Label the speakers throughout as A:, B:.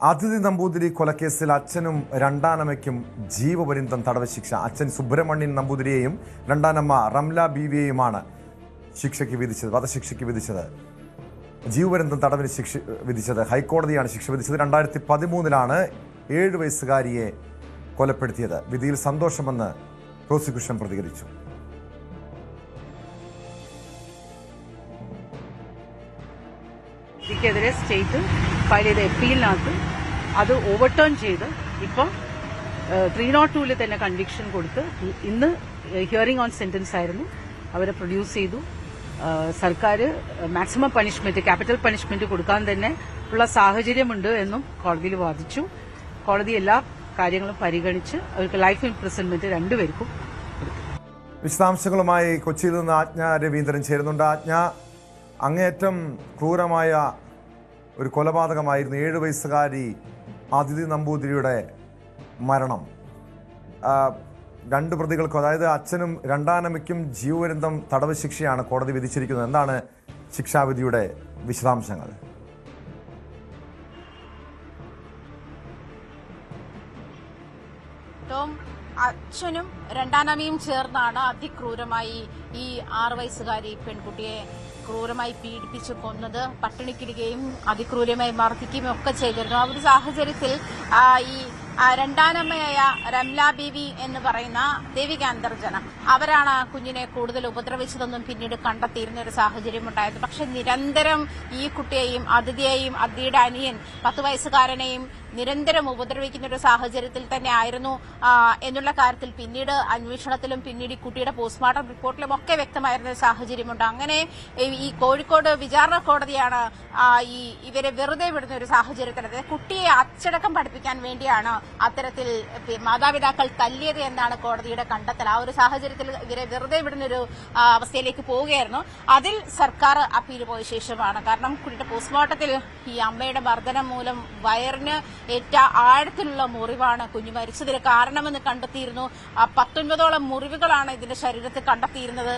A: അതിഥി നമ്പൂതിരി കൊലക്കേസിൽ അച്ഛനും രണ്ടാനമ്മയ്ക്കും ജീവപര്യന്തം തടവ് ശിക്ഷ. അച്ഛൻ സുബ്രഹ്മണ്യൻ നമ്പൂതിരിയെയും രണ്ടാനമ്മ റംല ബീവിയെയുമാണ് ശിക്ഷയ്ക്ക് വിധിച്ചത് വധശിക്ഷയ്ക്ക് വിധിച്ചത്. ജീവപര്യന്തം തടവിന് ശിക്ഷ വിധിച്ചത് ഹൈക്കോടതിയാണ് ശിക്ഷ വിധിച്ചത്. രണ്ടായിരത്തി പതിമൂന്നിലാണ് ഏഴ് വയസ്സുകാരിയെ കൊലപ്പെടുത്തിയത്. വിധിയിൽ സന്തോഷമെന്ന് പ്രോസിക്യൂഷൻ പ്രതികരിച്ചു.
B: ഇതിക്കെതിരെ സ്റ്റേറ്റ് ഫയൽ ചെയ്ത എപ്പീലിനകത്ത് അത് ഓവർടേൺ ചെയ്ത് ഇപ്പം ത്രീ നോട്ട് ടൂവിൽ തന്നെ കൺവിക്ഷൻ കൊടുത്ത് ഇന്ന് ഹിയറിംഗ് ഓൺ സെന്റൻസ് ആയിരുന്നു. അവരെ പ്രൊഡ്യൂസ് ചെയ്തു. സർക്കാർ മാക്സിമം പണിഷ്മെന്റ് ക്യാപിറ്റൽ പണിഷ്മെന്റ് കൊടുക്കാൻ തന്നെ ഉള്ള സാഹചര്യമുണ്ട് എന്നും കോടതിയിൽ വാദിച്ചു. കോടതി എല്ലാ കാര്യങ്ങളും പരിഗണിച്ച് അവർക്ക് ലൈഫ് ഇംപ്രിസൺമെന്റ് രണ്ടുപേർക്കും
A: വിശദാംശങ്ങളുമായി കൊച്ചിയിൽ നിന്ന് ആജ്ഞ രവീന്ദ്രൻ ചേരുന്നുണ്ട്. ആജ്ഞ അങ്ങേയറ്റം ക്രൂരമായ ഒരു കൊലപാതകമായിരുന്നു ഏഴ് വയസ്സുകാരി അതിഥി നമ്പൂതിരിയുടെ മരണം. രണ്ട് പ്രതികൾക്കും അതായത് അച്ഛനും രണ്ടാനമ്മയ്ക്കും ജീവപര്യന്തം തടവ് ശിക്ഷയാണ് കോടതി വിധിച്ചിരിക്കുന്നത്. എന്താണ് ശിക്ഷാവിധിയുടെ വിശദാംശങ്ങൾ?
C: ടോം അച്ഛനും രണ്ടാനമ്മയും ചേർന്നാണ് അതിക്രൂരമായി ഈ ആറു വയസ്സുകാരി പെൺകുട്ടിയെ ക്രൂരമായി പീഡിപ്പിച്ച് കൊന്നത് പട്ടിണിക്കിടുകയും അതിക്രൂരമായി മർദ്ദിക്കുകയും ഒക്കെ ചെയ്തിരുന്നു. ആ ഒരു സാഹചര്യത്തിൽ ഈ രണ്ടാനമ്മയായ രംല ബീവി എന്ന് പറയുന്ന ദേവിക അന്തർജന അവരാണ് കുഞ്ഞിനെ കൂടുതൽ ഉപദ്രവിച്ചതെന്നും പിന്നീട് കണ്ടെത്തിയിരുന്ന ഒരു സാഹചര്യം ഉണ്ടായത്. പക്ഷെ നിരന്തരം ഈ കുട്ടിയെയും അതിഥിയെയും അതിഥിയുടെ അനിയൻ പത്ത് വയസ്സുകാരനെയും നിരന്തരം ഉപദ്രവിക്കുന്ന ഒരു സാഹചര്യത്തിൽ തന്നെ ആയിരുന്നു എന്നുള്ള കാര്യത്തിൽ പിന്നീട് അന്വേഷണത്തിലും പിന്നീട് ഈ കുട്ടിയുടെ പോസ്റ്റ്മോർട്ടം റിപ്പോർട്ടിലും ഒക്കെ വ്യക്തമായിരുന്ന ഒരു സാഹചര്യമുണ്ട്. അങ്ങനെ ഈ- കോഴിക്കോട് വിചാരണ കോടതിയാണ് ഈ ഇവരെ വെറുതെ വിടുന്ന ഒരു സാഹചര്യത്തിൽ അതായത് കുട്ടിയെ അച്ചടക്കം പഠിപ്പിക്കാൻ വേണ്ടിയാണ് അത്തരത്തിൽ മാതാപിതാക്കൾ തല്ലിയത് എന്നാണ് കോടതിയുടെ കണ്ടെത്തൽ. ആ ഒരു സാഹചര്യത്തിൽ ഇവരെ വെറുതെ വിടുന്ന ഒരു അവസ്ഥയിലേക്ക് പോവുകയായിരുന്നു. അതിൽ സർക്കാർ അപ്പീൽ പോയ ശേഷമാണ്. കാരണം കുട്ടിയുടെ പോസ്റ്റ്മോർട്ടത്തിൽ ഈ അമ്മയുടെ മർദ്ദനം മൂലം വയറിന് ഏറ്റ ആഴത്തിലുള്ള മുറിവാണ് കുഞ്ഞു മരിച്ചതിന് കാരണമെന്ന് കണ്ടെത്തിയിരുന്നു. പത്തൊൻപതോളം മുറിവുകളാണ് ഇതിന്റെ ശരീരത്തിൽ കണ്ടെത്തിയിരുന്നത്.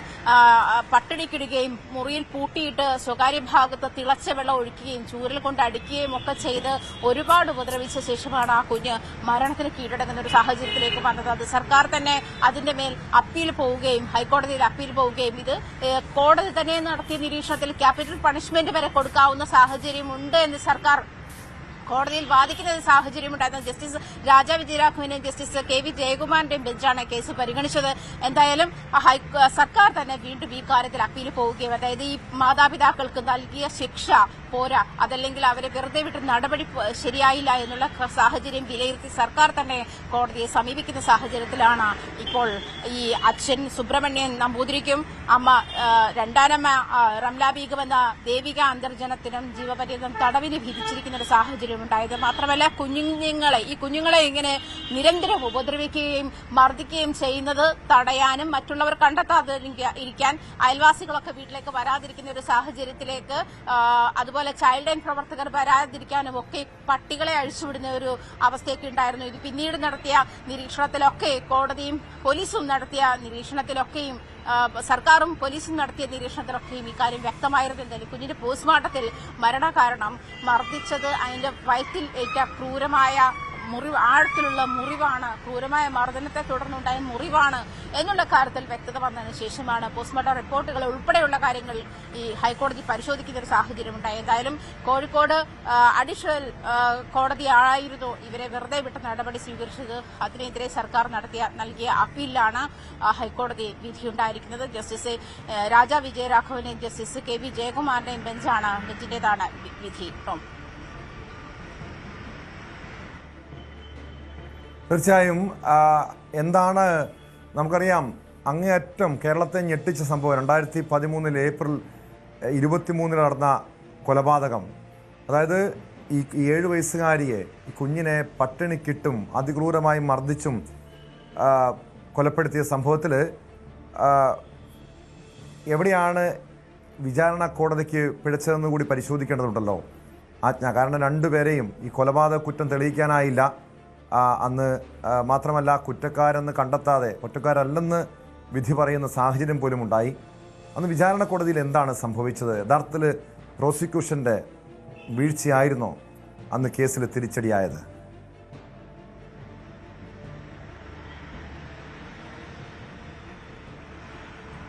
C: പട്ടിണിക്കിടുകയും മുറിയിൽ പൂട്ടിയിട്ട് സ്വകാര്യ ഭാഗത്ത് തിളച്ച വെള്ളം ഒഴിക്കുകയും ചൂരൽ കൊണ്ട് അടിക്കുകയും ഒക്കെ ചെയ്ത് ഒരുപാട് ഉപദ്രവിച്ച ശേഷമാണ് ആ കുഞ്ഞ് മരണത്തിന് കീഴടങ്ങുന്ന ഒരു സാഹചര്യത്തിലേക്ക് വന്നത്. അത് സർക്കാർ തന്നെ അതിന്റെ മേൽ അപ്പീൽ പോവുകയും ഹൈക്കോടതിയിൽ അപ്പീൽ പോവുകയും ഇത് കോടതി തന്നെ നടത്തിയ നിരീക്ഷണത്തിൽ ക്യാപിറ്റൽ പണിഷ്മെന്റ് വരെ കൊടുക്കാവുന്ന സാഹചര്യമുണ്ട് എന്ന് സർക്കാർ കോടതിയിൽ വാദിക്കുന്ന ഒരു സാഹചര്യമുണ്ടായിരുന്നു ജസ്റ്റിസ് രാജാ വിജയരാഘവന്റെയും ജസ്റ്റിസ് കെ വി ജയകുമാറിന്റെയും ബെഞ്ചാണ് കേസ് പരിഗണിച്ചത്. എന്തായാലും സർക്കാർ തന്നെ വീണ്ടും ഈ കാര്യത്തിൽ അപ്പീൽ പോവുകയും അതായത് ഈ മാതാപിതാക്കൾക്ക് നൽകിയ ശിക്ഷ പോരാ അതല്ലെങ്കിൽ അവരെ വെറുതെ വിട്ട് നടപടി ശരിയായില്ല എന്നുള്ള സാഹചര്യം വിലയിരുത്തി സർക്കാർ തന്നെ കോടതിയെ സമീപിക്കുന്ന സാഹചര്യത്തിലാണ് ഇപ്പോൾ ഈ അച്ഛൻ സുബ്രഹ്മണ്യൻ നമ്പൂതിരിക്കും അമ്മ രണ്ടാനമ്മ റംലാബീഗം ബീഗം എന്ന ദേവിക അന്തർജനത്തിനും ജീവപര്യന്തം തടവിന് വിധിച്ചിരിക്കുന്ന ഒരു സാഹചര്യം ഉണ്ടായത്. മാത്രമല്ല കുഞ്ഞുങ്ങളെ ഈ കുഞ്ഞുങ്ങളെ ഇങ്ങനെ നിരന്തരം ഉപദ്രവിക്കുകയും മർദ്ദിക്കുകയും ചെയ്യുന്നത് തടയാനും മറ്റുള്ളവർ കണ്ടെത്താതെ ഇരിക്ക- ഇരിക്കാൻ അയൽവാസികളൊക്കെ വീട്ടിലേക്ക് വരാതിരിക്കുന്ന ഒരു സാഹചര്യത്തിലേക്ക് അതുപോലെ ചൈൽഡ് ലൈൻ പ്രവർത്തകർ വരാതിരിക്കാനും ഒക്കെ പട്ടികളെ അഴിച്ചുവിടുന്ന ഒരു അവസ്ഥയൊക്കെ ഉണ്ടായിരുന്നു. ഇത് പിന്നീട് നടത്തിയ നിരീക്ഷണത്തിലൊക്കെ കോടതിയും പോലീസും നടത്തിയ നിരീക്ഷണത്തിലൊക്കെയും സർക്കാരും പോലീസും നടത്തിയ നിരീക്ഷണത്തിലൊക്കെയും ഇക്കാര്യം വ്യക്തമായിരുന്നില്ല. കുഞ്ഞിന്റെ പോസ്റ്റ്മോർട്ടത്തിൽ മരണകാരണം മർദ്ദിച്ചത് അതിന്റെ വയറ്റിൽ ഏറ്റ ക്രൂരമായ മുറിവ് ആഴത്തിലുള്ള മുറിവാണ് ക്രൂരമായ മർദ്ദനത്തെ തുടർന്നുണ്ടായ മുറിവാണ് എന്നുള്ള കാര്യത്തിൽ വ്യക്തത വന്നതിന് ശേഷമാണ് പോസ്റ്റ്മോർട്ടം റിപ്പോർട്ടുകൾ ഉൾപ്പെടെയുള്ള കാര്യങ്ങൾ ഈ ഹൈക്കോടതി പരിശോധിക്കുന്ന ഒരു സാഹചര്യം ഉണ്ടായി എന്തായാലും കോഴിക്കോട് അഡീഷണൽ കോടതി കോടതിയായിരുന്നു ഇവരെ വെറുതെ വിട്ട നടപടി സ്വീകരിച്ചത്. അതിനെതിരെ സർക്കാർ നടത്തിയ നൽകിയ അപ്പീലിലാണ് ഹൈക്കോടതി വിധിയുണ്ടായിരിക്കുന്നത് ജസ്റ്റിസ് രാജാ വിജയരാഘവനെയും ജസ്റ്റിസ് കെ വി ജയകുമാറിന്റെയും ബെഞ്ചാണ് ബെഞ്ചിന്റേതാണ് വിധി.
A: തീർച്ചയായും എന്താണ് നമുക്കറിയാം അങ്ങേയറ്റം കേരളത്തെ ഞെട്ടിച്ച സംഭവം രണ്ടായിരത്തി പതിമൂന്നിൽ ഏപ്രിൽ ഇരുപത്തിമൂന്നിൽ നടന്ന കൊലപാതകം. അതായത് ഈ ഏഴ് വയസ്സുകാരിയെ ഈ കുഞ്ഞിനെ പട്ടിണിക്കിട്ടും അതിക്രൂരമായി മർദ്ദിച്ചും കൊലപ്പെടുത്തിയ സംഭവത്തിൽ എവിടെയാണ് വിചാരണ കോടതിക്ക് പിഴച്ചതെന്ന് കൂടി പരിശോധിക്കേണ്ടതുണ്ടല്ലോ. ആജ്ഞ കാരണം രണ്ടുപേരെയും ഈ കൊലപാതക കുറ്റം തെളിയിക്കാനായില്ല. അന്ന് മാത്രമല്ല കുറ്റക്കാരെന്ന് കണ്ടെത്താതെ കുറ്റക്കാരല്ലെന്ന് വിധി പറയുന്ന സാഹചര്യം പോലും ഉണ്ടായി. അന്ന് വിചാരണ കോടതിയിൽ എന്താണ് സംഭവിച്ചത്? യഥാർത്ഥത്തിൽ പ്രോസിക്യൂഷന്റെ വീഴ്ചയായിരുന്നോ അന്ന് കേസിൽ തിരിച്ചടിയായത്.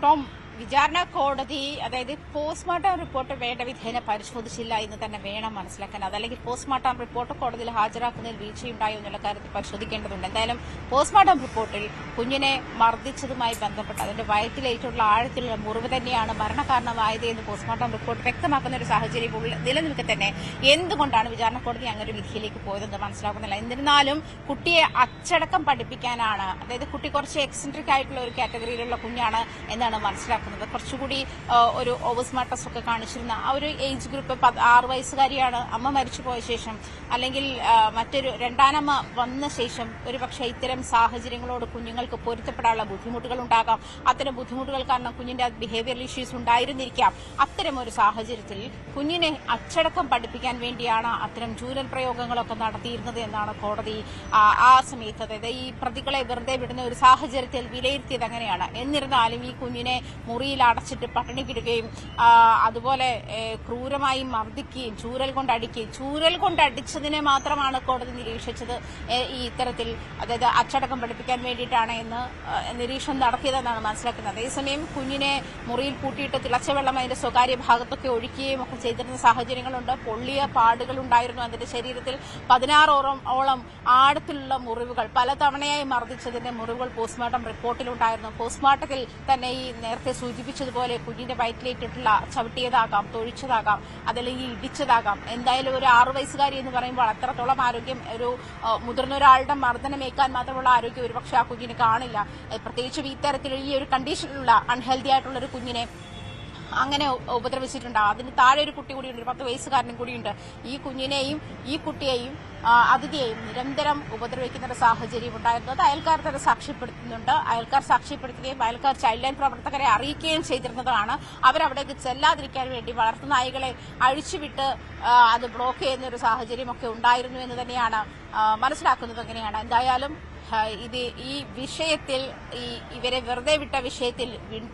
C: ടോം വിചാരണ കോടതി അതായത് പോസ്റ്റ്മോർട്ടം റിപ്പോർട്ട് വേണ്ട വിധേന പരിശോധിച്ചില്ല എന്ന് തന്നെ വേണം മനസ്സിലാക്കാൻ. അതല്ലെങ്കിൽ പോസ്റ്റ്മോർട്ടം റിപ്പോർട്ട് കോടതിയിൽ ഹാജരാക്കുന്നതിൽ വീഴ്ചയുണ്ടായോ എന്നുള്ള കാര്യത്തിൽ പരിശോധിക്കേണ്ടതുണ്ട്. എന്തായാലും പോസ്റ്റ്മോർട്ടം റിപ്പോർട്ടിൽ കുഞ്ഞിനെ മർദ്ദിച്ചതുമായി ബന്ധപ്പെട്ട് അതിന്റെ വയറ്റിലേറ്റുള്ള ആഴത്തിലുള്ള മുറിവ് തന്നെയാണ് മരണകാരണമായത് എന്ന് പോസ്റ്റ്മോർട്ടം റിപ്പോർട്ട് വ്യക്തമാക്കുന്ന ഒരു സാഹചര്യം നിലനിൽക്കെ തന്നെ എന്തുകൊണ്ടാണ് വിചാരണ കോടതി അങ്ങനെ ഒരു വിധിയിലേക്ക് പോയതെന്ന് മനസ്സിലാക്കുന്നില്ല എന്നിരുന്നാലും കുട്ടിയെ അച്ചടക്കം പഠിപ്പിക്കാനാണ് അതായത് കുട്ടി കുറച്ച് എക്സെൻട്രിക് ആയിട്ടുള്ള ഒരു കാറ്റഗറിയിലുള്ള കുഞ്ഞാണ് എന്നാണ് മനസ്സിലാക്കുന്നത്. കുറച്ചുകൂടി ആ, ഒരു ഓവർസ്മാർട്ടസ് ഒക്കെ കാണിച്ചിരുന്ന ആ ഒരു ഏജ് ഗ്രൂപ്പ് ആറ് വയസ്സുകാരിയാണ് അമ്മ മരിച്ചു പോയ ശേഷം അല്ലെങ്കിൽ മറ്റൊരു രണ്ടാനമ്മ വന്ന ശേഷം ഒരു പക്ഷേ ഇത്തരം സാഹചര്യങ്ങളോട് കുഞ്ഞുങ്ങൾക്ക് പൊരുത്തപ്പെടാനുള്ള ബുദ്ധിമുട്ടുകൾ ഉണ്ടാകാം അത്തരം ബുദ്ധിമുട്ടുകൾ കാരണം കുഞ്ഞിന്റെ ബിഹേവിയർ ഇഷ്യൂസ് ഉണ്ടായിരുന്നിരിക്കാം. അത്തരം ഒരു സാഹചര്യത്തിൽ കുഞ്ഞിനെ അച്ചടക്കം പഠിപ്പിക്കാൻ വേണ്ടിയാണ് അത്തരം ചൂരൽ പ്രയോഗങ്ങളൊക്കെ നടത്തിയിരുന്നത് എന്നാണ് കോടതി ആ സമയത്ത്. അതായത് ഈ പ്രതികളെ വെറുതെ വിടുന്ന ഒരു സാഹചര്യത്തിൽ വിലയിരുത്തിയത് അങ്ങനെയാണ്. എന്നിരുന്നാലും ഈ കുഞ്ഞിനെ മുറിയിൽ അടച്ചിട്ട് പട്ടിണിക്കിടുകയും ആ, അതുപോലെ ക്രൂരമായി മർദ്ദിക്കുകയും ചൂരൽ കൊണ്ട് അടിക്കുകയും ചൂരൽ കൊണ്ട് അടിച്ചതിനെ മാത്രമാണ് കോടതി നിരീക്ഷിച്ചത്. ഈ ഇത്തരത്തിൽ അതായത് അച്ചടക്കം പഠിപ്പിക്കാൻ വേണ്ടിയിട്ടാണ് എന്ന് നിരീക്ഷണം നടത്തിയതെന്നാണ് മനസ്സിലാക്കുന്നത്. അതേസമയം കുഞ്ഞിനെ മുറിയിൽ പൂട്ടിയിട്ട് തിളച്ച വെള്ളം അതിന്റെ സ്വകാര്യ ഭാഗത്തൊക്കെ ഒഴിക്കുകയും ഒക്കെ ചെയ്തിരുന്ന സാഹചര്യങ്ങളുണ്ട്. പൊള്ളിയ പാടുകൾ ഉണ്ടായിരുന്നു അതിന്റെ ശരീരത്തിൽ. പതിനാറോളം ഓളം ആഴത്തിലുള്ള മുറിവുകൾ പലതവണയായി മർദ്ദിച്ചതിന്റെ മുറിവുകൾ പോസ്റ്റ്മോർട്ടം റിപ്പോർട്ടിലുണ്ടായിരുന്നു. പോസ്റ്റ്മോർട്ടത്തിൽ തന്നെ ഈ നേരത്തെ സൂചിപ്പിച്ചതുപോലെ കുഞ്ഞിന്റെ വയറ്റിലേറ്റിട്ടുള്ള ചവിട്ടിയതാകാം തൊഴിച്ചതാകാം അതല്ലെങ്കിൽ ഇടിച്ചതാകാം. എന്തായാലും ഒരു ആറു വയസ്സുകാരി എന്ന് പറയുമ്പോൾ അത്രത്തോളം ആരോഗ്യം ഒരു മുതിർന്ന ഒരാളുടെ മർദ്ദനമേക്കാൻ മാത്രമുള്ള ആരോഗ്യം ഒരുപക്ഷെ ആ കുഞ്ഞിന് കാണില്ല. പ്രത്യേകിച്ചും തരത്തിൽ ഈ ഒരു കണ്ടീഷനിലുള്ള അൺഹെൽത്തി ആയിട്ടുള്ള ഒരു കുഞ്ഞിനെ അങ്ങനെ ഉപദ്രവിച്ചിട്ടുണ്ട്. അതിന് താഴെ ഒരു കുട്ടി കൂടിയുണ്ട് ഒരു പത്ത് വയസ്സുകാരനും കൂടിയുണ്ട്. ഈ കുഞ്ഞിനെയും ഈ കുട്ടിയെയും അതിഥിയെയും നിരന്തരം ഉപദ്രവിക്കുന്ന ഒരു സാഹചര്യം ഉണ്ടായിരുന്നത് അയൽക്കാർ തന്നെ സാക്ഷ്യപ്പെടുത്തുന്നുണ്ട്. അയൽക്കാർ സാക്ഷ്യപ്പെടുത്തുകയും അയൽക്കാർ ചൈൽഡ് ലൈൻ പ്രവർത്തകരെ അറിയിക്കുകയും ചെയ്തിരുന്നതാണ്. അവരവിടേക്ക് ചെല്ലാതിരിക്കാൻ വേണ്ടി വളർത്തുനായികളെ അഴിച്ചുവിട്ട് അത് ബ്ലോക്ക് ചെയ്യുന്ന ഒരു സാഹചര്യമൊക്കെ ഉണ്ടായിരുന്നു എന്ന് തന്നെയാണ് മനസ്സിലാക്കുന്നത് എങ്ങനെയാണ്. എന്തായാലും ഇത് ഈ വിഷയത്തിൽ ഈ ഇവരെ വെറുതെ വിട്ട വിഷയത്തിൽ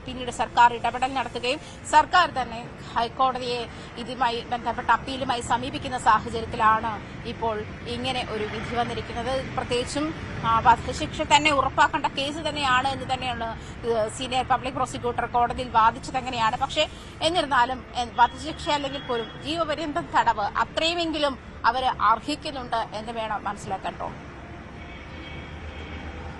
C: പിന്നീട് സർക്കാർ ഇടപെടൽ നടത്തുകയും സർക്കാർ തന്നെ ഹൈക്കോടതിയെ ഇതുമായി ബന്ധപ്പെട്ട അപ്പീലുമായി സമീപിക്കുന്ന സാഹചര്യത്തിലാണ് ഇപ്പോൾ ഇങ്ങനെ ഒരു വിധി വന്നിരിക്കുന്നത്. പ്രത്യേകിച്ചും വധശിക്ഷ തന്നെ ഉറപ്പാക്കേണ്ട കേസ് തന്നെയാണ് എന്ന് തന്നെയാണ് സീനിയർ പബ്ലിക് പ്രോസിക്യൂട്ടർ കോടതിയിൽ വാദിച്ചത് അങ്ങനെയാണ്. പക്ഷേ എന്നിരുന്നാലും വധശിക്ഷ അല്ലെങ്കിൽ പോലും ജീവപര്യന്തം തടവ് അത്രയുമെങ്കിലും അവർ അർഹിക്കുന്നുണ്ട് എന്ന് വേണം മനസ്സിലാക്കാൻ